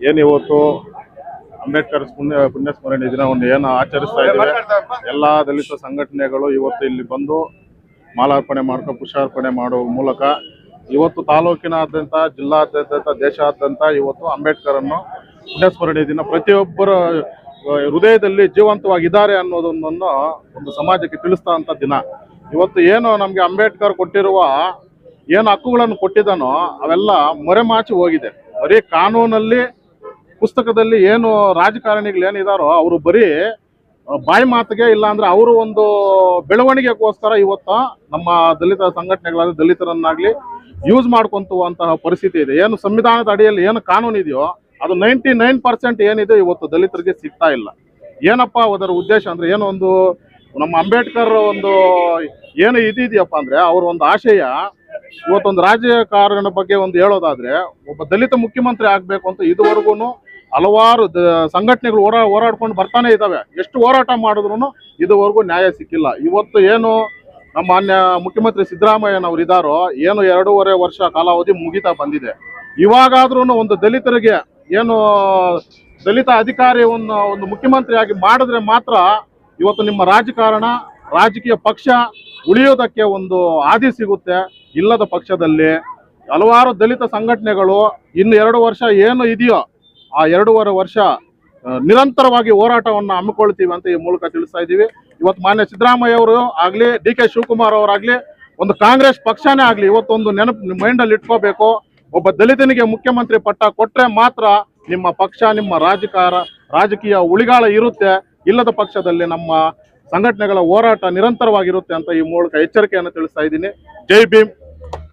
ಏನ್ ಇವತ್ತು ಅಂಬೇಡ್ಕರ್ ಪುಣ್ಯ ಪುಣ್ಯ ಸ್ಮರಣೆ ದಿನವನ್ನು ಏನು ಆಚರಿಸ್ತಾ ಇದ್ದೇವೆ? ಎಲ್ಲಾ ದಲಿತ ಸಂಘಟನೆಗಳು ಇವತ್ತು ಇಲ್ಲಿ ಬಂದು ಮಾಲಾರ್ಪಣೆ ಮಾಡ್ಕೊ ಪುಷ್ಪಾರ್ಪಣೆ ಮಾಡುವ ಮೂಲಕ ಇವತ್ತು ತಾಲೂಕಿನಾದ್ಯಂತ, ಜಿಲ್ಲಾದ್ಯಂತ, ದೇಶಾದ್ಯಂತ ಇವತ್ತು ಅಂಬೇಡ್ಕರ್ ಅನ್ನು ಪುಣ್ಯಸ್ಮರಣೆ ದಿನ ಪ್ರತಿಯೊಬ್ಬರ ಹೃದಯದಲ್ಲಿ ಜೀವಂತವಾಗಿದ್ದಾರೆ ಅನ್ನೋದನ್ನು ಒಂದು ಸಮಾಜಕ್ಕೆ ತಿಳಿಸ್ತಾ ಅಂತ ದಿನ. ಇವತ್ತು ಏನು ನಮಗೆ ಅಂಬೇಡ್ಕರ್ ಕೊಟ್ಟಿರುವ ಏನು ಹಕ್ಕುಗಳನ್ನು ಕೊಟ್ಟಿದ್ದಾನೋ ಅವೆಲ್ಲ ಮೊರೆಮಾಚಿ ಹೋಗಿದೆ. ಬರೀ ಕಾನೂನಲ್ಲಿ ಪುಸ್ತಕದಲ್ಲಿ ಏನು ರಾಜಕಾರಣಿಗಳು ಏನಿದಾರೋ ಅವರು ಬರೀ ಬಾಯಿ ಮಾತಿಗೆ ಇಲ್ಲ ಅಂದ್ರೆ ಅವರು ಒಂದು ಬೆಳವಣಿಗೆಗೋಸ್ಕರ ಇವತ್ತು ನಮ್ಮ ದಲಿತ ಸಂಘಟನೆಗಳಾಗಲಿ, ದಲಿತರನ್ನಾಗ್ಲಿ ಯೂಸ್ ಮಾಡ್ಕೊಂತುವಂತಹ ಪರಿಸ್ಥಿತಿ ಇದೆ. ಏನು ಸಂವಿಧಾನದ ಅಡಿಯಲ್ಲಿ ಏನು ಕಾನೂನು ಇದೆಯೋ ಅದು ನೈಂಟಿ ನೈನ್ ಪರ್ಸೆಂಟ್ ಏನಿದೆ ಇವತ್ತು ದಲಿತರಿಗೆ ಸಿಗ್ತಾ ಇಲ್ಲ. ಏನಪ್ಪ ಅದರ ಉದ್ದೇಶ ಅಂದ್ರೆ ಏನೋ ಒಂದು, ನಮ್ಮ ಅಂಬೇಡ್ಕರ್ ಒಂದು ಏನು ಇದಿದೆಯಪ್ಪ ಅಂದ್ರೆ ಅವ್ರ ಒಂದು ಆಶಯ ಇವತ್ತೊಂದು ರಾಜಕಾರಣ ಬಗ್ಗೆ ಒಂದು ಹೇಳೋದಾದ್ರೆ, ಒಬ್ಬ ದಲಿತ ಮುಖ್ಯಮಂತ್ರಿ ಆಗ್ಬೇಕು ಅಂತ ಇದುವರೆಗೂ ಹಲವಾರು ಸಂಘಟನೆಗಳು ಹೋರಾ, ಹೋರಾಡ್ಕೊಂಡು ಬರ್ತಾನೆ ಇದ್ದಾವೆ. ಎಷ್ಟು ಹೋರಾಟ ಮಾಡಿದ್ರು ಇದುವರೆಗೂ ನ್ಯಾಯ ಸಿಕ್ಕಿಲ್ಲ. ಇವತ್ತು ಏನು ನಮ್ಮ ಮಾನ್ಯ ಮುಖ್ಯಮಂತ್ರಿ ಸಿದ್ದರಾಮಯ್ಯನವರು ಇದ್ದಾರೋ, ಏನು ಎರಡೂವರೆ ವರ್ಷ ಕಾಲಾವಧಿ ಮುಗಿತಾ ಬಂದಿದೆ. ಇವಾಗಾದ್ರೂ ಒಂದು ದಲಿತರಿಗೆ ಏನು ದಲಿತ ಅಧಿಕಾರಿ ಒಂದು ಒಂದು ಮುಖ್ಯಮಂತ್ರಿಯಾಗಿ ಮಾಡಿದ್ರೆ ಮಾತ್ರ ಇವತ್ತು ನಿಮ್ಮ ರಾಜಕಾರಣ, ರಾಜಕೀಯ ಪಕ್ಷ ಉಳಿಯೋದಕ್ಕೆ ಒಂದು ಹಾದಿ ಸಿಗುತ್ತೆ. ಇಲ್ಲದ ಪಕ್ಷದಲ್ಲಿ ಹಲವಾರು ದಲಿತ ಸಂಘಟನೆಗಳು ಇನ್ನು ಎರಡು ವರ್ಷ ಏನು ಇದೆಯೋ ಆ ಎರಡೂವರೆ ವರ್ಷ ನಿರಂತರವಾಗಿ ಹೋರಾಟವನ್ನು ಹಮ್ಮಿಕೊಳ್ತೀವಿ ಅಂತ ಈ ಮೂಲಕ ತಿಳಿಸ್ತಾ ಇದ್ದೀವಿ. ಇವತ್ತು ಮಾನ್ಯ ಸಿದ್ದರಾಮಯ್ಯ ಅವರು ಆಗಲಿ, ಡಿ ಕೆ ಶಿವಕುಮಾರ್ ಅವರಾಗಲಿ ಒಂದು ಕಾಂಗ್ರೆಸ್ ಪಕ್ಷನೇ ಆಗಲಿ ಇವತ್ತೊಂದು ನೆನಪು ಮೈಂಡ್ ಮೈಂಡಲ್ಲಿ ಇಟ್ಕೋಬೇಕು. ಒಬ್ಬ ದಲಿತನಿಗೆ ಮುಖ್ಯಮಂತ್ರಿ ಪಟ್ಟ ಕೊಟ್ಟರೆ ಮಾತ್ರ ನಿಮ್ಮ ಪಕ್ಷ, ನಿಮ್ಮ ರಾಜಕಾರ, ರಾಜಕೀಯ ಉಳಿಗಾಳ ಇರುತ್ತೆ. ಇಲ್ಲದ ಪಕ್ಷದಲ್ಲಿ ನಮ್ಮ ಸಂಘಟನೆಗಳ ಹೋರಾಟ ನಿರಂತರವಾಗಿರುತ್ತೆ ಅಂತ ಈ ಮೂಲಕ ಎಚ್ಚರಿಕೆಯನ್ನು ತಿಳಿಸ್ತಾ ಇದ್ದೀನಿ. ಜೈ ಭೀಮ್.